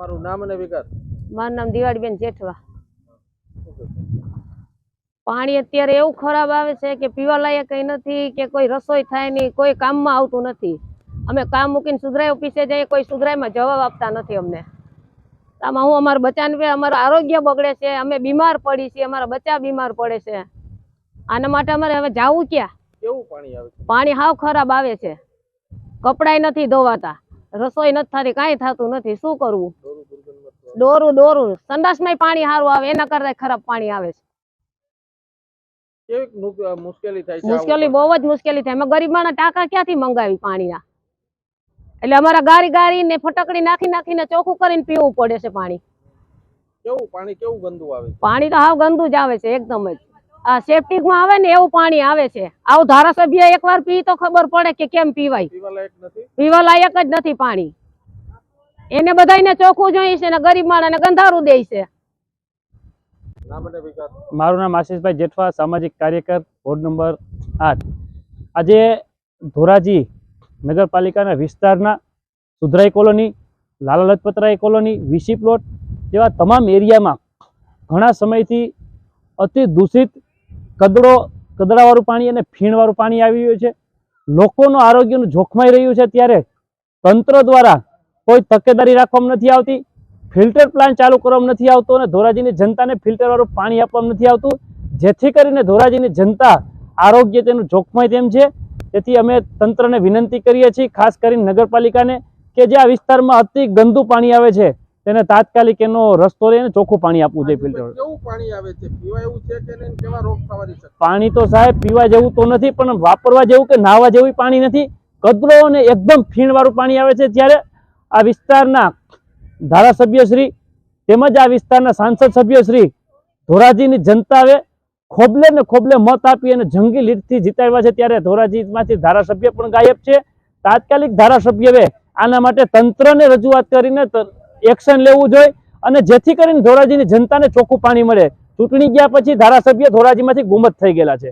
તમારું નામ અને વિગત? મારું નામ દિવાળીબેન જેઠવા. પાણી અત્યારે એવું ખરાબ આવે છે કે પીવા લાયક કઈ નથી કે કોઈ રસોઈ થાય નહીં કોઈ કામમાં આવતું નથી. અમે કામ મૂકીને સુધરાઈ ઓફિસે જઈએ કોઈ સુધરાઈમાં જવાબ આપતા નથી અમને. આમાં હું અમારા બચ્ચાને અમારું આરોગ્ય બગડે છે અમે બીમાર પડી છીએ અમારા બચ્ચા બીમાર પડે છે. આના માટે અમારે હવે જાવું ક્યાં? કેવું પાણી આવે છે? પાણી હાવ ખરાબ આવે છે. કપડાય નથી ધોવાતા. રસોઈ નથી થતી કાંઈ થતું નથી. શું કરવું? દોરું દોરું. સંડાસમાંય પાણી સારું આવે એના કરતા ખરાબ પાણી આવે છે. મુશ્કેલી બહુ જ મુશ્કેલી થાય. અમે ગરીબ માણસ ટાંકા ક્યાંથી મંગાવી પાણીના? એટલે અમારા ગારી ગારી ને ફટકડી નાખી નાખીને ચોખ્ખું કરીને પીવું પડે છે પાણી. કેવું પાણી કેવું ગંદુ આવે પાણી તો હાવ ગંદુ જ આવે છે એકદમ જ. આ સેપ્ટિકમાં આવે ને એવું પાણી આવે છે. આવું ધારાસભ્ય એકવાર પી તો ખબર પડે કે કેમ પીવાય. પીવા પીવા લાયક જ નથી પાણી. એને બધાયને ચોખ્ખું જોઈએ છે ને ગરીબ માણસને ગંધારું દે છે. અને મારું નામ આશીષભાઈ જેઠવા સામાજિક કાર્યકર વોર્ડ નંબર આઠ. આજે ધોરાજી નગરપાલિકાના વિસ્તારના સુધરાઈ કોલોની લાલા લજપતરાય કોલોની વીસી પ્લોટ જેવા તમામ એરિયામાં ઘણા સમયથી અતિ દૂષિત કદડો કદડાવાળું પાણી અને ફીણવાળું પાણી આવી રહ્યું છે. લોકોનું આરોગ્યનું જોખમાઈ રહ્યું છે. ત્યારે તંત્ર દ્વારા કોઈ તકેદારી રાખવામાં નથી આવતી ફિલ્ટર પ્લાન્ટ ચાલુ કરવામાં નથી આવતો અને ધોરાજીની જનતાને ફિલ્ટરવાળું પાણી આપવામાં નથી આવતું. જેથી કરીને ધોરાજીની જનતા આરોગ્ય તેનું જોખમાય તેમ છે. તેથી અમે તંત્રને વિનંતી કરીએ છીએ ખાસ કરીને નગરપાલિકાને કે જે આ વિસ્તારમાં અતિ ગંદુ પાણી આવે છે તેને તાત્કાલિક એનો રસ્તો લઈને ચોખ્ખું પાણી આપવું જોઈએ ફિલ્ટર. પાણી આવે છે? પીવા એવું છે કે કેવા રોગ થવાની પાણી તો સાહેબ પીવા જેવું તો નથી પણ વાપરવા જેવું કે નાહવા જેવું પાણી નથી. કદરો અને એકદમ ફીણવાળું પાણી આવે છે ત્યારે આ વિસ્તારના ધારાસભ્યશ્રી તેમજ આ વિસ્તારના સાંસદ સભ્યશ્રી ધોરાજીની જનતાએ ખોબલે ને ખોબલે મત આપી અને જંગી લીટથી જીતાડ્યા છે ત્યારે ધોરાજીમાંથી ધારાસભ્ય પણ ગાયબ છે. તાત્કાલિક ધારાસભ્યએ આના માટે તંત્રને રજૂઆત કરીને એક્શન લેવું જોઈએ અને જેથી કરીને ધોરાજીની જનતાને ચોખ્ખું પાણી મળે. ચૂંટણી ગયા પછી ધારાસભ્ય ધોરાજીમાંથી ગુમત થઈ ગયેલા છે.